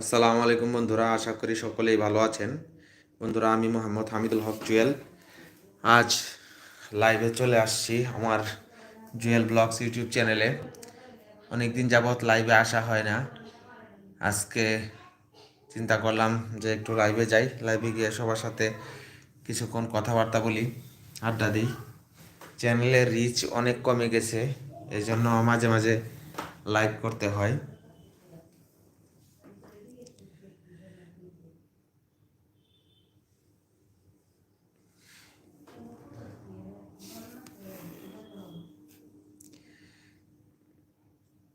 আসসালামু আলাইকুম বন্ধুরা, আশা করি সকলেই ভালো আছেন। বন্ধুরা, আমি মোহাম্মদ হামিদুল হক জুয়েল। আজ লাইভে চলে আসছি আমার জুয়েল ব্লগস ইউটিউব চ্যানেলে। অনেক দিন যাবৎ লাইভে আসা হয় না। আজকে চিন্তা করলাম যে একটু লাইভে যাই। লাইভে গিয়ে সবার সাথে কিছুক্ষণ কথাবার্তা বলি, আড্ডা দিই। চ্যানেলের রিচ অনেক কমে গেছে এই জন্য মাঝে মাঝে লাইভ করতে হয়।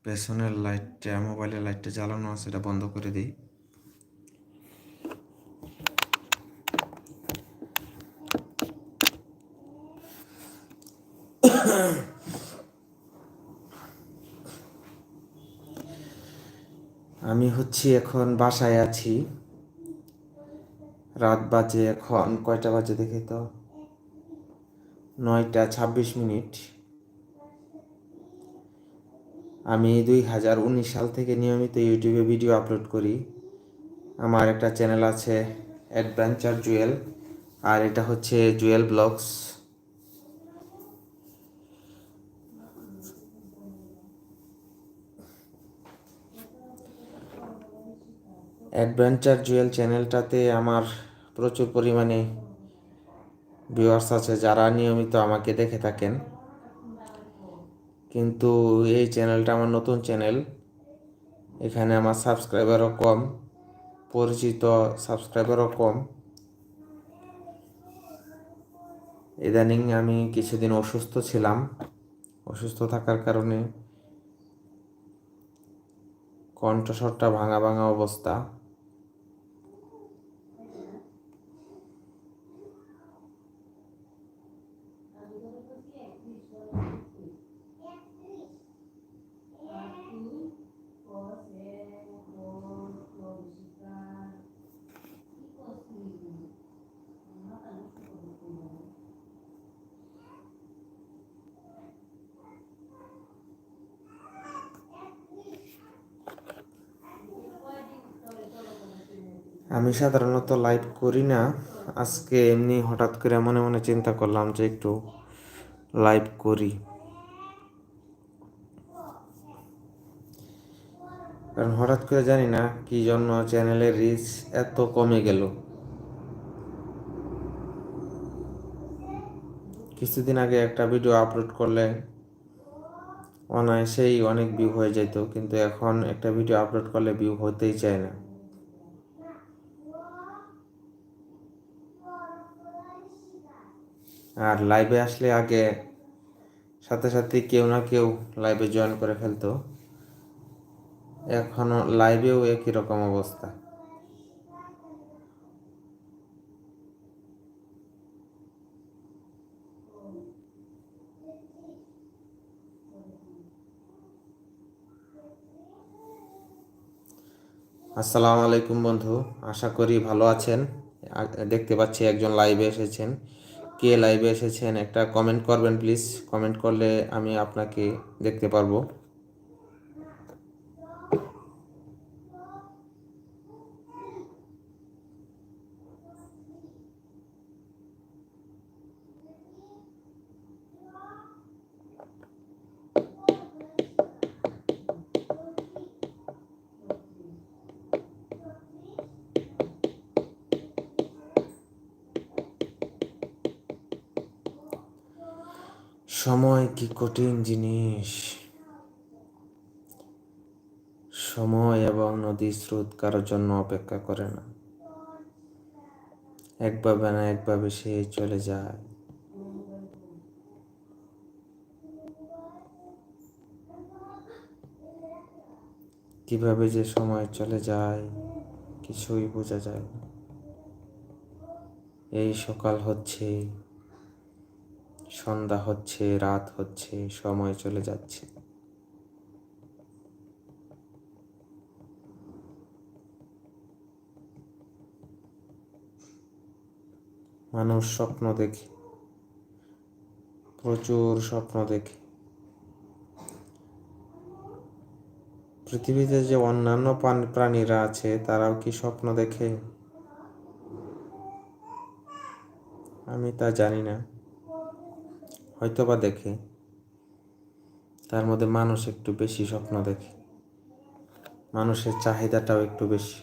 পেছনের লাইটটা মোবাইলের লাইটটা জ্বালানো আছে, এটা বন্ধ করে দিই। আমি হচ্ছি এখন বাসায় আছি। রাত বাজে এখন, কয়টা বাজে দেখি তো? নয়টা ছাব্বিশ মিনিট। আমি দুই হাজার উনিশ সাল থেকে নিয়মিত ইউটিউবে ভিডিও আপলোড করি। আমার একটা চ্যানেল আছে অ্যাডভেঞ্চার জুয়েল, আর এটা হচ্ছে জুয়েল ব্লগস। অ্যাডভেঞ্চার জুয়েল চ্যানেলটাতে আমার প্রচুর পরিমাণে ভিউয়ার্স আছে যারা নিয়মিত আমাকে দেখে থাকেন। কিন্তু এই চ্যানেলটা আমার নতুন চ্যানেল। এখানে আমার সাবস্ক্রাইবারও কম, পরিচিত সাবস্ক্রাইবারও কম। ইদানিং আমি কিছুদিন অসুস্থ ছিলাম। অসুস্থ থাকার কারণে কণ্ঠস্বরটা ভাঙা ভাঙা অবস্থা। আমি সাধারণত লাইভ করি না। আজকে এমনি হঠাৎ করে মনে মনে চিন্তা করলাম যে একটু লাইভ করি। কারণ হঠাৎ করে জানি না কি জন্য চ্যানেলের রিচ এত কমে গেল। কিছুদিন আগে একটা ভিডিও আপলোড করলে অনায়াসেই অনেক ভিউ হয়ে যেত কিন্তু এখন একটা ভিডিও আপলোড করলে ভিউ হতেই চায় না। আর লাইভে আসলে আগে সাথে সাথে কেউ না কেউ লাইভে জয়েন করে ফেলতো। এখনও লাইভেও একই রকম অবস্থা। আসসালামু আলাইকুম বন্ধু, আশা করি ভালো আছেন। দেখতে পাচ্ছি একজন লাইভে এসেছেন। কে লাইভে এসেছেন একটা কমেন্ট করবেন প্লিজ কমেন্ট করলে আমি আপনাকে দেখতে পারব। সময় কি কঠিন জিনিস? সময় এবং নদীর স্রোত কারোর জন্য অপেক্ষা করে না। একভাবে না একভাবে সে চলে যায়। কীভাবে যে সময় চলে যায়, কিছুই বোঝা যায় না। এই সকাল হচ্ছে। সন্ধ্যা হচ্ছে, রাত হচ্ছে, সময় চলে যাচ্ছে। মানুষ স্বপ্ন দেখে, প্রচুর স্বপ্ন দেখে। পৃথিবীতে যে অন্যান্য প্রাণীরা আছে, তারাও কি স্বপ্ন দেখে? আমি তা জানি না। হয়তোবা দেখে। তার মধ্যে মানুষ একটু বেশি স্বপ্ন দেখে। মানুষের চাহিদাটাও একটু বেশি।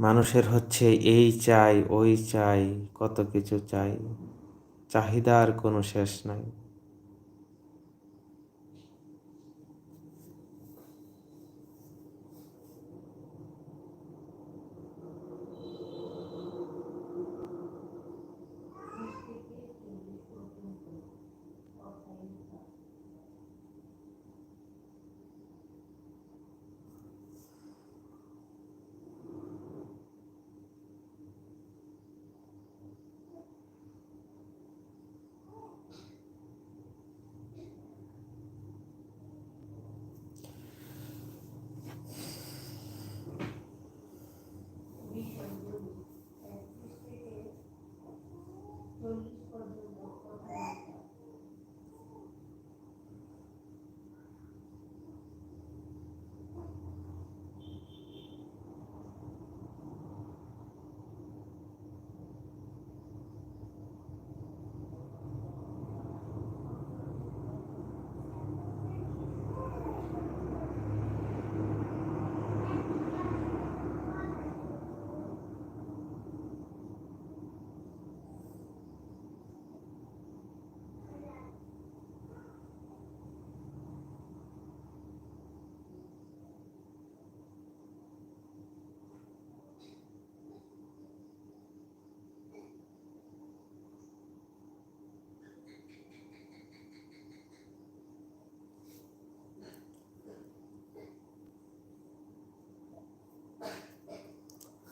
মানুষের হচ্ছে এই চাই, ওই চাই, কত কিছু চাই। চাহিদার কোনো শেষ নাই।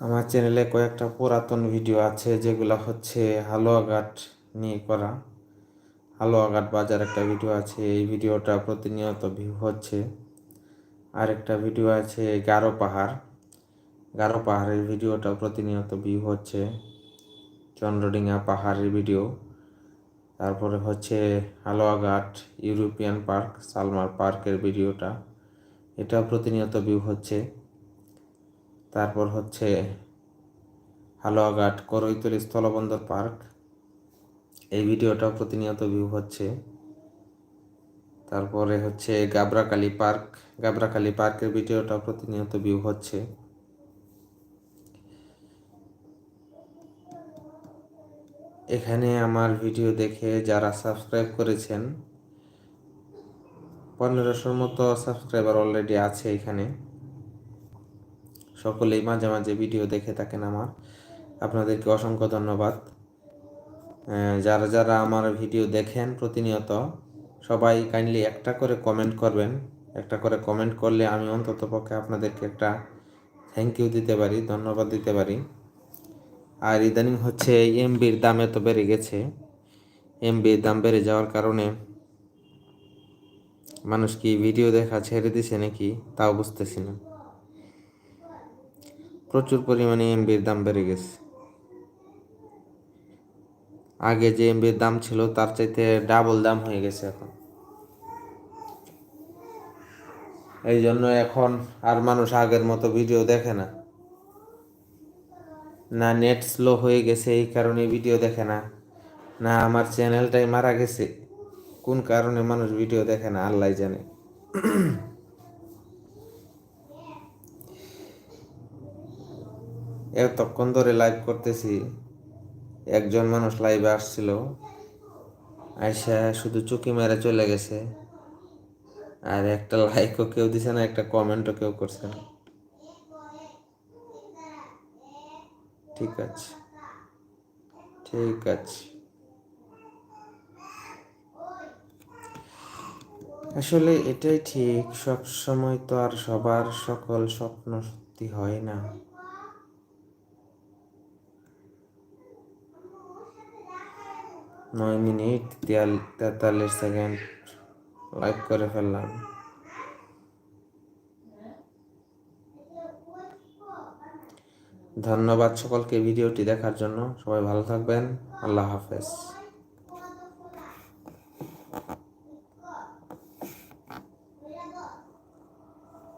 আমার চ্যানেলে কয়েকটা পুরাতন ভিডিও আছে, যেগুলো হচ্ছে হালুয়াঘাট নিয়ে করা। হালুয়াঘাট বাজার একটা ভিডিও আছে, এই ভিডিওটা প্রতিনিয়ত ভিউ হচ্ছে। আরেকটা ভিডিও আছে গারো পাহাড় গারো পাহাড়ের ভিডিওটা প্রতিনিয়ত ভিউ হচ্ছে। চন্দ্রডিঙা পাহাড়ের ভিডিও তারপরে হচ্ছে হালুয়াঘাট ইউরোপিয়ান পার্ক সালমার পার্কের ভিডিওটা এটা প্রতিনিয়ত ভিউ হচ্ছে। তারপর হচ্ছে হালুয়াঘাট করইতলি স্থলবন্দর পার্ক। এই ভিডিওটাও প্রতিনিয়ত ভিউ হচ্ছে। তারপরে হচ্ছে গাবরাকালী পার্ক। গাবরাকালী পার্কের ভিডিওটাও প্রতিনিয়ত ভিউ হচ্ছে। এখানে আমার ভিডিও দেখে যারা সাবস্ক্রাইব করেছেন, পনেরোশোর মতো সাবস্ক্রাইবার অলরেডি আছে এখানে। সকলেই মাঝে মাঝে ভিডিও দেখে থাকেন আমার। আপনাদেরকে অসংখ্য ধন্যবাদ। যারা যারা আমার ভিডিও দেখেন প্রতিনিয়ত, সবাই কাইন্ডলি একটা করে কমেন্ট করবেন। একটা করে কমেন্ট করলে আমি অন্তত পক্ষে আপনাদেরকে একটা থ্যাংক ইউ দিতে পারি, ধন্যবাদ দিতে পারি। আর ইদানিং হচ্ছে এমবির দাম এত বেড়ে গেছে। এমবির দাম বেড়ে যাওয়ার কারণে মানুষ কি ভিডিও দেখা ছেড়ে দিছে নাকি, তাও বুঝতেছি না। প্রচুর পরিমাণে এমবির দাম বেড়ে গেছে। আগে যে এমবির দাম ছিল, তার চাইতে ডাবল দাম হয়ে গেছে এখন। এই জন্য এখন আর মানুষ আগের মতো ভিডিও দেখে না। না নেট স্লো হয়ে গেছে, এই কারণে ভিডিও দেখে না। না আমার চ্যানেলটাই মারা গেছে। কোন কারণে মানুষ ভিডিও দেখে না আল্লাহ জানে। এতক্ষণ ধরে লাইভ করতেছি, একজন মানুষ লাইভে আসছিল, আইসা শুধু চুকি মেরে চলে গেছে। আর একটা লাইকও কেউ দিছে না, একটা কমেন্টও কেউ করছে না। ঠিক আছে। ঠিক আছে। আসলে এটাই ঠিক সব সময় তো আর সবার সকল স্বপ্ন সত্যি হয় না। নয় মিনিট তেতাল্লিশ সেকেন্ড। লাইভ করে ফেললাম। ধন্যবাদ সকলকে ভিডিওটি দেখার জন্য। সবাই ভালো থাকবেন। আল্লাহ হাফেজ।